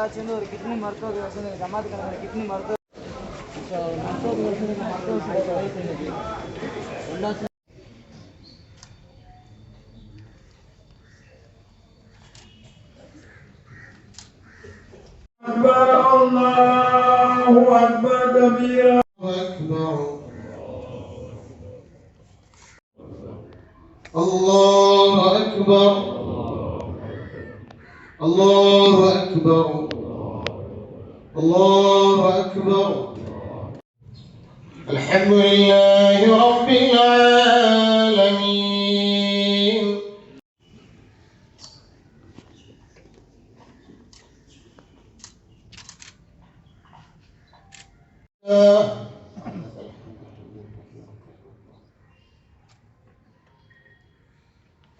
பொள்ளாச்சி வந்து ஒரு கிட்னி மருத்துவ யோசனை ஜமாத் கலந்த கிட்னி மருத்துவ இப்போ மருத்துவ யோசனை மருத்துவ சேவை கொலை செய்யுது பொள்ளாச்சி أكبر الله أكبر كبيرا أكبر الله أكبر الله أكبر الله أكبر. الحمد لله رب العالمين.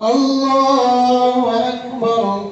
الله أكبر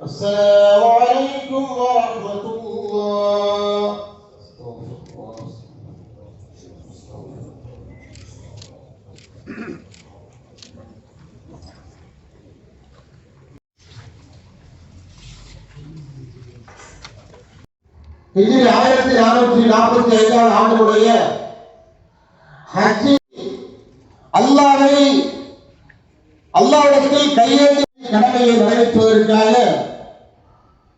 السلام عليكم ورحمة الله استغفر الله ஹிஜ்ரி ஆயிரத்தி நானூற்றி நாற்பத்தி ஐந்தாம் ஆண்டுடைய ஹஜ்ஜி அல்லாவை அல்லாவிடத்தில் கையேந்தி கடமையை நிறைவேற்றுவதற்காக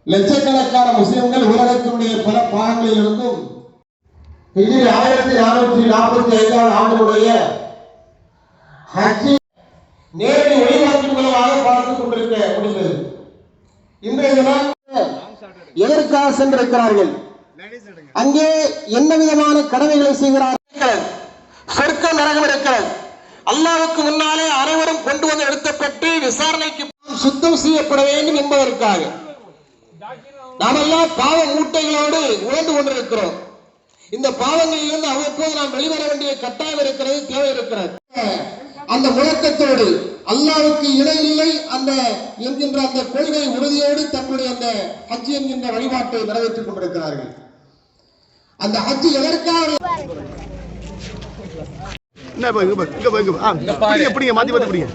லட்சக்கணக்கான முஸ்லிம்கள் உலகத்தினுடைய பல பாகங்களிலிருந்தும் ஹிஜ்ரி ஆயிரத்தி நானூற்றி நாற்பத்தி ஐந்தாம் ஆண்டுடைய ஹஜ்ஜி நேரடி ஒளிபரப்பின் மூலமாக பார்த்துக் கொண்டிருக்க முடிந்தது. இன்றைய தினம் எதற்காக சென்றிருக்கிறார்கள்? அங்கே என்ன விதமான கடமைகளை செய்கிறார்கள்? சொர்க்கம் நரகம் இருக்கிறது. அல்லாவுக்கு முன்னாலே அனைவரும் கொண்டு வந்து நிறுத்தப்பட்டு விசாரணைக்கு சுத்தம் செய்யப்பட வேண்டும் என்பதற்காக. நாமெல்லாம் பாவ மூட்டைகளோடு உழந்து கொண்டிருக்கிறோம். இந்த பாவங்களிலிருந்து அவ்வப்போது நாம் வெளிவர வேண்டிய கட்டாயம் இருக்கிறது தேவை இருக்கிறது. அந்த முழக்கத்தோடு அல்லாவுக்கு இடையில்லை அந்த என்கின்ற அந்த கொள்கை உறுதியோடு தன்னுடைய அந்த ஹஜ் என்கின்ற வழிபாட்டை நிறைவேற்றிக் கொண்டிருக்கிறார்கள். அந்த ஹஜ் எதற்காக? என்ன இப்ப இங்க பாரு, ஆ, பிடிங்க பிடிங்க மாத்தி மாத்தி பிடிங்க.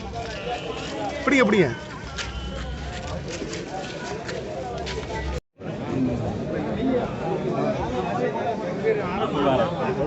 பிடிங்க பிடிங்க.